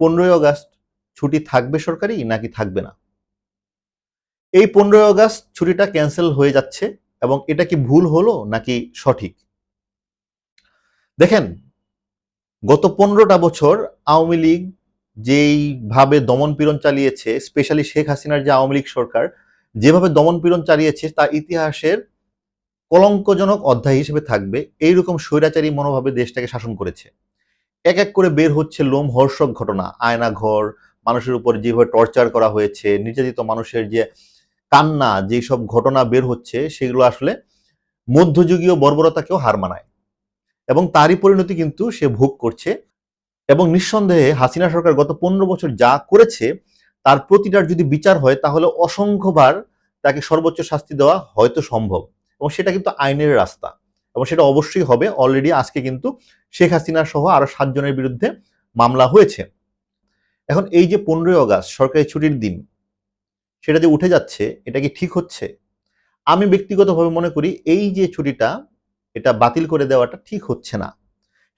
পনেরোই আগস্ট ছুটি থাকবে সরকারি নাকি থাকবে না? এই পনেরোই আগস্ট ছুটিটা ক্যান্সেল হয়ে যাচ্ছে এবং এটা কি ভুল হলো নাকি সঠিক? দেখেন, গত পনেরোটা বছর আওয়ামী লীগ যেইভাবে দমন পীড়ন চালিয়েছে স্পেশালি শেখ হাসিনার যে আওয়ামী লীগ সরকার, যেভাবে দমন পীড়ন চালিয়েছে, তা ইতিহাসের কলঙ্কজনক অধ্যায় হিসেবে থাকবে। এইরকম স্বৈরাচারী মনোভাবে দেশটাকে শাসন করেছে। এক এক করে বের হচ্ছে লোম হর্ষক ঘটনা। আয়না ঘর মানুষের উপর যেভাবে টর্চার করা হয়েছে, নির্যাতিত মানুষের যে কান্না যেসব ঘটনা বের হচ্ছে, সেগুলো আসলে মধ্যযুগীয় বর্বরতাকেও হার মানায়। এবং তারই পরিণতি কিন্তু সে ভোগ করছে। এবং নিঃসন্দেহে হাসিনা সরকার গত পনেরো বছর যা করেছে, তার প্রতিটার যদি বিচার হয়, তাহলে অসংখ্যবার তাকে সর্বোচ্চ শাস্তি দেওয়া হয়তো সম্ভব। এবং সেটা কিন্তু আইনের রাস্তা। এবং সেটা অবশ্যই হবে। অলরেডি আজকে কিন্তু শেখ হাসিনা সহ আরও সাতজনের বিরুদ্ধে মামলা হয়েছে। এখন এই যে পনেরোই অগাস্ট সরকারি ছুটির দিন, সেটা যে উঠে যাচ্ছে, এটা কি ঠিক হচ্ছে? আমি ব্যক্তিগতভাবে মনে করি এই যে ছুটিটা, এটা বাতিল করে দেওয়াটা ঠিক হচ্ছে না।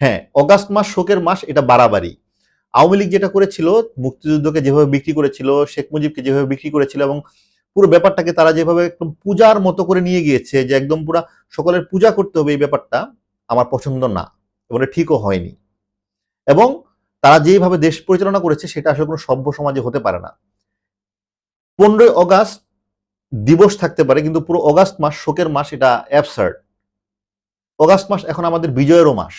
হ্যাঁ অগাস্ট মাস শোকের মাস, এটা বাড়াবাড়ি। আওয়ামী লীগ যেটা করেছিল, মুক্তিযুদ্ধকে যেভাবে বিক্রি করেছিল, শেখ মুজিবকে যেভাবে বিক্রি করেছিল এবং পুরো ব্যাপারটাকে তারা যেভাবে একদম পূজার মতো করে নিয়ে গিয়েছে যে একদম পুরো সকলের পূজা করতে হবে এই ব্যাপারটা, আমার পছন্দ না। এবং ঠিকও হয়নি। এবং তারা যেভাবে দেশ পরিচালনা করেছে, সেটা আসলে কোনো সভ্য সমাজে হতে পারে না। পনেরোই অগাস্ট দিবস থাকতে পারে, কিন্তু পুরো অগাস্ট মাস, শোকের মাস এটা অ্যাবসার্ড অগাস্ট মাস এখন আমাদের বিজয়েরও মাস।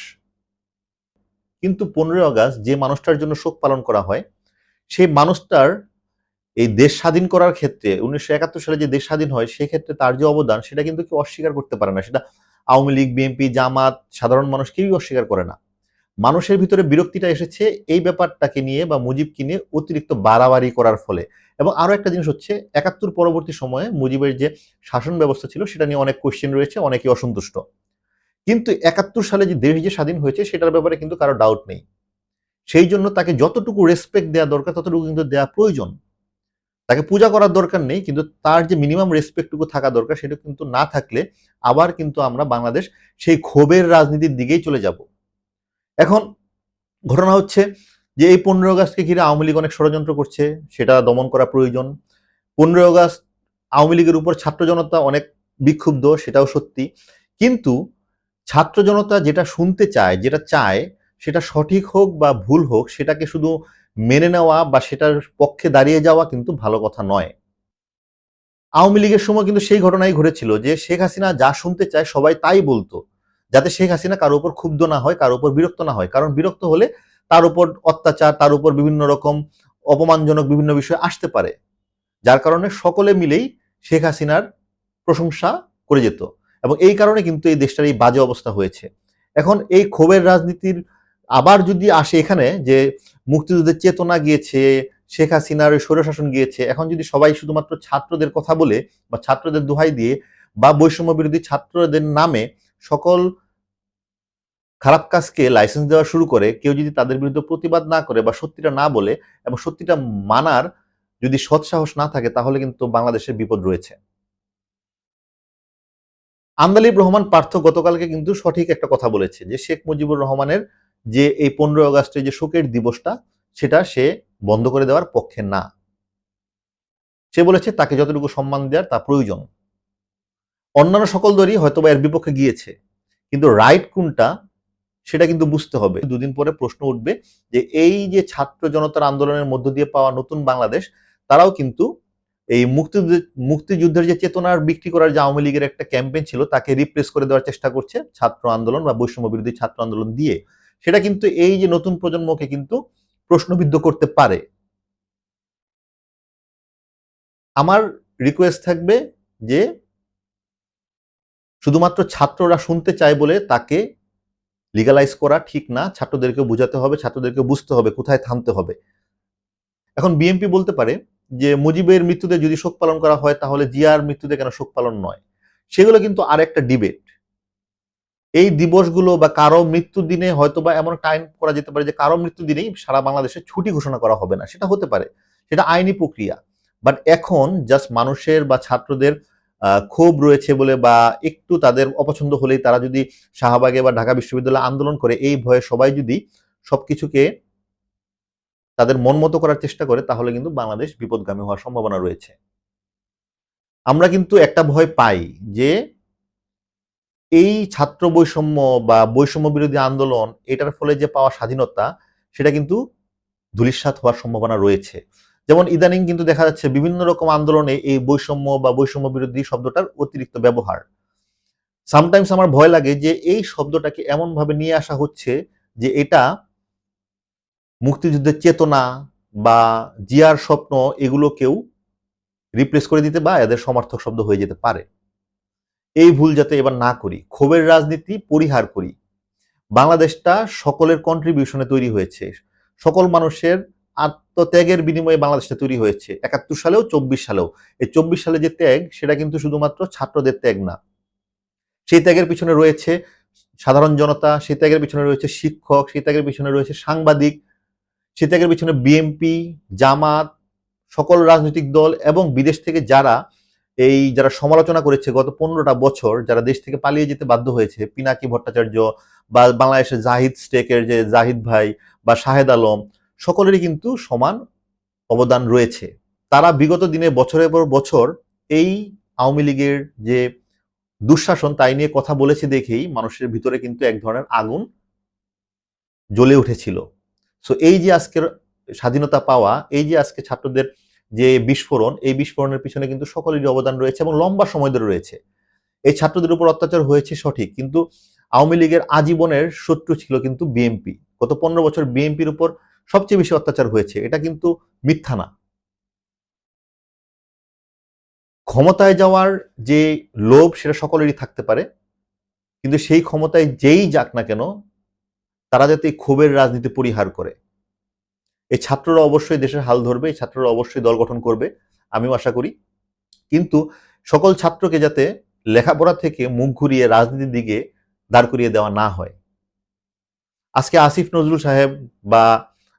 কিন্তু পনেরোই অগাস্ট যে মানুষটার জন্য শোক পালন করা হয়, সেই মানুষটার এই দেশ স্বাধীন করার ক্ষেত্রে, উনিশশো একাত্তর সালে যে দেশ স্বাধীন হয়, সেক্ষেত্রে তার যে অবদান, সেটা কিন্তু কেউ অস্বীকার করতে পারে না। সেটা আওয়ামী লীগ, বিএনপি, জামাত, সাধারণ মানুষ কেউই অস্বীকার করে না। মানুষের ভিতরে বিরক্তিটা এসেছে এই ব্যাপারটাকে নিয়ে বা মুজিবকে নিয়ে অতিরিক্ত বাড়াবাড়ি করার ফলে। এবং আরও একটা জিনিস হচ্ছে, একাত্তর পরবর্তী সময়ে মুজিবের যে শাসন ব্যবস্থা ছিল, সেটা নিয়ে অনেক কোয়েশ্চেন রয়েছে অনেকে অসন্তুষ্ট। কিন্তু একাত্তর সালে যে দেশ যে স্বাধীন হয়েছে, সেটার ব্যাপারে কিন্তু কারও ডাউট নেই। সেই জন্য তাকে যতটুকু রেসপেক্ট দেওয়া দরকার, ততটুকু কিন্তু দেওয়া প্রয়োজন। তাকে পূজা করার দরকার নেই, কিন্তু তার যে মিনিমাম রেসপেক্টটুকু থাকা দরকার সেটা কিন্তু না থাকলে আবার কিন্তু আমরা বাংলাদেশ সেই ক্ষোভের রাজনীতির দিকেই চলে যাব। এখন ঘটনা হচ্ছে যে এই পনেরো আগস্টকে ঘিরে আওয়ামী লীগ অনেক ষড়যন্ত্র করছে, সেটা দমন করা প্রয়োজন। পনেরো আগস্ট আওয়ামী লীগের উপর ছাত্র জনতা অনেক বিক্ষুব্ধ, সেটাও সত্যি। কিন্তু ছাত্র জনতা যেটা শুনতে চায়, যেটা চায়, সেটা সঠিক হোক বা ভুল হোক, সেটাকে শুধু মেনে নেওয়া বা সেটার পক্ষে দাঁড়িয়ে যাওয়া কিন্তু ভালো কথা নয়। আওয়ামী লীগের সময় কিন্তু সেই ঘটনাই ঘটেছিল যে শেখ হাসিনা যা শুনতে চায় সবাই তাই বলতো, যাতে শেখ হাসিনা কারও উপর ক্ষুব্ধ না হয়, কারও উপর বিরক্ত না হয়। কারণ বিরক্ত হলে তার উপর অত্যাচার, তার উপর বিভিন্ন রকম অপমানজনক বিভিন্ন বিষয় আসতে পারে। যার কারণে সকলে মিলেই শেখ হাসিনার প্রশংসা করে যেত। এবং এই কারণে কিন্তু এই দেশটার এই বাজে অবস্থা হয়েছে। এখন এই ক্ষোভের রাজনীতির আবার যদি আসে এখানে যে মুক্তিযুদ্ধের চেতনা গিয়েছে, শেখ হাসিনার স্বৈরশাসন গিয়েছে, এখন যদি সবাই শুধুমাত্র ছাত্রদের কথা বলে বা ছাত্রদের দোহাই দিয়ে বা বৈষম্য বিরোধী ছাত্রদের নামে সকল খারাপ কাজকে লাইসেন্স দেওয়া শুরু করে, কেউ যদি তাদের বিরুদ্ধে প্রতিবাদ না করে বা সত্যিটা না বলে এবং সত্যিটা মানার যদি সৎসাহস না থাকে, তাহলে কিন্তু বাংলাদেশের বিপদ রয়েছে। আন্দালিব রহমান পার্থ গতকালকে কিন্তু সঠিক একটা কথা বলেছে যে, শেখ মুজিবুর রহমানের যে এই পনেরোই আগস্টের যে শোকের দিবসটা, সেটা সে বন্ধ করে দেওয়ার পক্ষে না। সে বলেছে, তাকে যতটুকু সম্মান দেওয়ার, তা প্রয়োজন। অন্যান্য সকল দলই হয়তো বা এর বিপক্ষে গিয়েছে, কিন্তু রাইট কোনটা, সেটা কিন্তু বুঝতে হবে। দুদিন পরে প্রশ্ন উঠবে যে, এই যে ছাত্র জনতার আন্দোলনের মধ্য দিয়ে পাওয়া নতুন বাংলাদেশ, তারাও কিন্তু এই মুক্তিযুদ্ধ, মুক্তিযুদ্ধের যে চেতনার বিক্রি করার যে আওয়ামী লীগের একটা ক্যাম্পেইন ছিল, তাকে রিপ্লেস করে দেওয়ার চেষ্টা করছে ছাত্র আন্দোলন বা বৈষম্য বিরোধী ছাত্র আন্দোলন দিয়ে। সেটা কিন্তু এই যে নতুন প্রজন্মকে কিন্তু প্রশ্নবিদ্ধ করতে পারে। আমার রিকোয়েস্ট থাকবে যে শুধুমাত্র ছাত্ররা শুনতে চায় বলে তাকে লিগালাইজ করা ঠিক না ছাত্রদেরকে বুঝাতে হবে ছাত্রদেরকে বুঝতে হবে, কোথায় থামতে হবে। এখন বিএনপি বলতে পারে যে মুজিবের মৃত্যুতে যদি শোক পালন করা হয় তাহলে জিয়ার মৃত্যুতে কেন শোক পালন নয়? সেগুলো কিন্তু আর একটা ডিবেট এই দিবসগুলো বা কারও মৃত্যু দিনে হয়তো বা এমন টাইম করা যেতে পারে যে কারও মৃত্যু দিনেই সারা বাংলাদেশে ছুটি ঘোষণা করা হবে না। সেটা হতে পারে। সেটা আইনি প্রক্রিয়া। বাট এখন জাস্ট মানুষের বা ছাত্রদের ক্ষোভ রয়েছে বলে বা একটু তাদের অপছন্দ হলেই তারা যদি শাহবাগে বা ঢাকা বিশ্ববিদ্যালয়ে আন্দোলন করে, এই ভয়ে সবাই যদি সবকিছুকে তাদের মন মতো করার চেষ্টা করে, তাহলে কিন্তু বাংলাদেশ বিপদগামী হওয়ার সম্ভাবনা রয়েছে। আমরা কিন্তু একটা ভয় পাই যে এই ছাত্র বৈষম্য বা বৈষম্য বিরোধী আন্দোলন, এটার ফলে যে পাওয়া স্বাধীনতা, সেটা কিন্তু ধূলিসাৎ হওয়ার সম্ভাবনা রয়েছে। যেমন ইদানিং কিন্তু দেখা যাচ্ছে বিভিন্ন রকম আন্দোলনে এই বৈষম্য বা বৈষম্য বিরোধী শব্দটার অতিরিক্ত ব্যবহার। সামটাইমস আমার ভয় লাগে যে এই শব্দটাকে এমনভাবে নিয়ে আসা হচ্ছে যে এটা মুক্তিযুদ্ধের চেতনা বা জিয়ার স্বপ্ন এগুলোকেও রিপ্লেস করে দিতে বা এদের সমর্থক শব্দ হয়ে যেতে পারে। এই ভুল যাতে এবার না করি, ক্ষোভের রাজনীতি পরিহার করি। বাংলাদেশটা সকলের কন্ট্রিবিউশনে তৈরি হয়েছে। সকল মানুষের আত্মত্যাগের বিনিময়ে বাংলাদেশটা তৈরি হয়েছে। একাত্তর সালেও, চব্বিশ সালেও। এই চব্বিশ সালে যে ত্যাগ, সেটা কিন্তু শুধুমাত্র ছাত্রদের ত্যাগ না। সেই ত্যাগের পিছনে রয়েছে সাধারণ জনতা, সেই ত্যাগের পিছনে রয়েছে শিক্ষক, সেই ত্যাগের পিছনে রয়েছে সাংবাদিক, সেই ত্যাগের পিছনে বিএমপি জামাত, সকল রাজনৈতিক দল এবং বিদেশ থেকে যারা এই যারা সমালোচনা করেছে গত পনেরোটা বছর, যারা দেশ থেকে পালিয়ে যেতে বাধ্য হয়েছে, পিনাকি ভট্টাচার্য বা বাংলাদেশের জাহিদ স্টেকের যে জাহিদ ভাই বা শাহেদ আলম, সকলেরই কিন্তু সমান অবদান রয়েছে। তারা বিগত দিনে বছরের পর বছর এই আওয়ামী লীগের যে দুঃশাসন, তাই নিয়ে কথা বলেছে দেখেই মানুষের ভিতরে কিন্তু এক ধরনের আগুন জ্বলে উঠেছিল। সো এই যে আজকের স্বাধীনতা পাওয়া, এই যে আজকে ছাত্রদের যে বিস্ফোরণ, এই বিস্ফোরণের পিছনে কিন্তু সকলেরই অবদান রয়েছে এবং লম্বা সময় ধরে রয়েছে। এই ছাত্রদের উপর অত্যাচার হয়েছে সঠিক, কিন্তু আওয়ামী লীগের আজীবনের শত্রু ছিল কিন্তু বিএনপি। গত পনেরো বছর বিএনপির উপর সবচেয়ে বেশি অত্যাচার হয়েছে, এটা কিন্তু মিথ্যা না। ক্ষমতায় যাওয়ার যে লোভ, সেটা সকলেরই থাকতে পারে, কিন্তু সেই ক্ষমতায় যেই যাক না কেন, তারা যাতে ক্ষোভের রাজনীতি পরিহার করে। এই ছাত্ররা অবশ্যই দেশের হাল ধরবে, এই ছাত্ররা অবশ্যই দল গঠন করবে, আমিও আশা করি। কিন্তু সকল ছাত্রকে যাতে লেখাপড়া থেকে মুখ ঘুরিয়ে রাজনীতির দিকে দাঁড় করিয়ে দেওয়া না হয়। আজকে আসিফ নজরুল সাহেব বা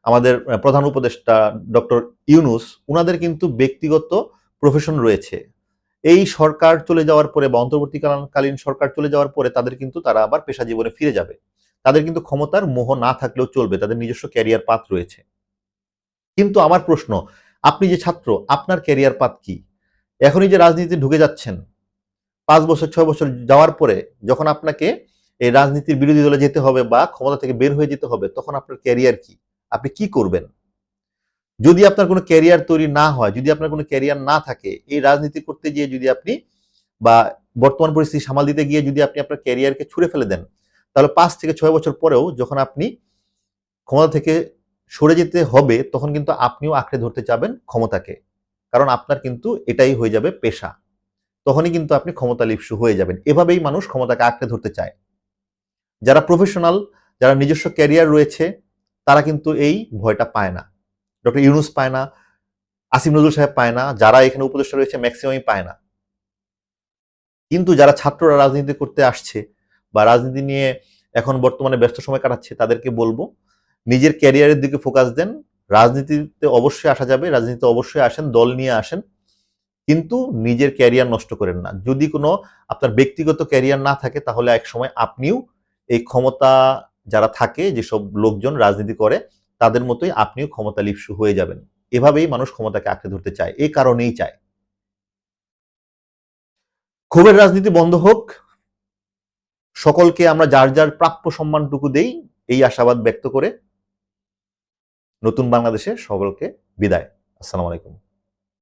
আমাদের প্রধান উপদেষ্টা ডক্টর ইউনুস, উনাদের কিন্তু ব্যক্তিগত প্রফেশন রয়েছে। এই সরকার চলে যাওয়ার পরে বা অন্তর্বর্তীকালীন সরকার চলে যাওয়ার পরে তাদের কিন্তু তারা আবার পেশা জীবনে ফিরে যাবে। তাদের কিন্তু ক্ষমতার মোহ না থাকলেও চলবে, তাদের নিজস্ব ক্যারিয়ার পাথ রয়েছে। কিন্তু আমার প্রশ্ন, আপনি যে ছাত্র, আপনার ক্যারিয়ার পাথ কি? এখনই যে রাজনীতিতে ঢুকে যাচ্ছেন, পাঁচ বছর, ছয় বছর যাওয়ার পরে যখন আপনাকে এই রাজনীতির বিরোধী দলে যেতে হবে বা ক্ষমতা থেকে বের হয়ে যেতে হবে, তখন আপনার ক্যারিয়ার কি? আপনি কি করবেন? যদি আপনার কোনো ক্যারিয়ার তৈরি না হয়, যদি আপনার কোনো ক্যারিয়ার না থাকে, এই রাজনীতি করতে গিয়ে যদি আপনি বা বর্তমান পরিস্থিতি সামাল দিতে গিয়ে যদি আপনি আপনার ক্যারিয়ারকে ছুড়ে ফেলে দেন, তাহলে পাঁচ থেকে ছয় বছর পরেও যখন আপনি ক্ষমতা থেকে সরে যেতে হবে, তখন কিন্তু আপনিও আঁকড়ে ধরতে চাবেন ক্ষমতাকে। কারণ আপনার কিন্তু এটাই হয়ে যাবে পেশা। তখনই কিন্তু আপনি ক্ষমতা লিপসু হয়ে যাবেন। এভাবেই মানুষ ক্ষমতাকে আঁকড়ে ধরতে চায়। যারা প্রফেশনাল যারা নিজস্ব ক্যারিয়ার রয়েছে, তারা কিন্তু এই ভয়টা পায় না। ডক্টর ইউনুস পায় না আসিম নজরুল সাহেব পায় না, যারা এখানে উপদেষ্টা রয়েছে ম্যাক্সিমামই পায় না। কিন্তু যারা ছাত্ররা রাজনীতি করতে আসছে বা রাজনীতি নিয়ে এখন বর্তমানে ব্যস্ত সময় কাটাচ্ছে, তাদেরকে বলব নিজের ক্যারিয়ারের দিকে ফোকাস দেন। রাজনীতিতে অবশ্যই আসা যাবে, রাজনীতিতে অবশ্যই আসেন, দল নিয়ে আসেন। কিন্তু নিজের ক্যারিয়ার নষ্ট করেন না। যদি কোনো আপনার ব্যক্তিগত ক্যারিয়ার না থাকে, তাহলে এক সময় আপনিও এই ক্ষমতা যারা থাকে, যেসব লোকজন রাজনীতি করে, তাদের মতোই আপনিও ক্ষমতা লিপসু হয়ে যাবেন। এভাবেই মানুষ ক্ষমতাকে আঁকড়ে ধরতে চায়। এই কারণেই চায়। ক্ষোভের রাজনীতি বন্ধ হোক। সকলকে আমরা যার যার প্রাপ্য সম্মানটুকু দেই, এই আশাবাদ ব্যক্ত করে নতুন বাংলাদেশে সকলকে বিদায়। আসসালামু আলাইকুম।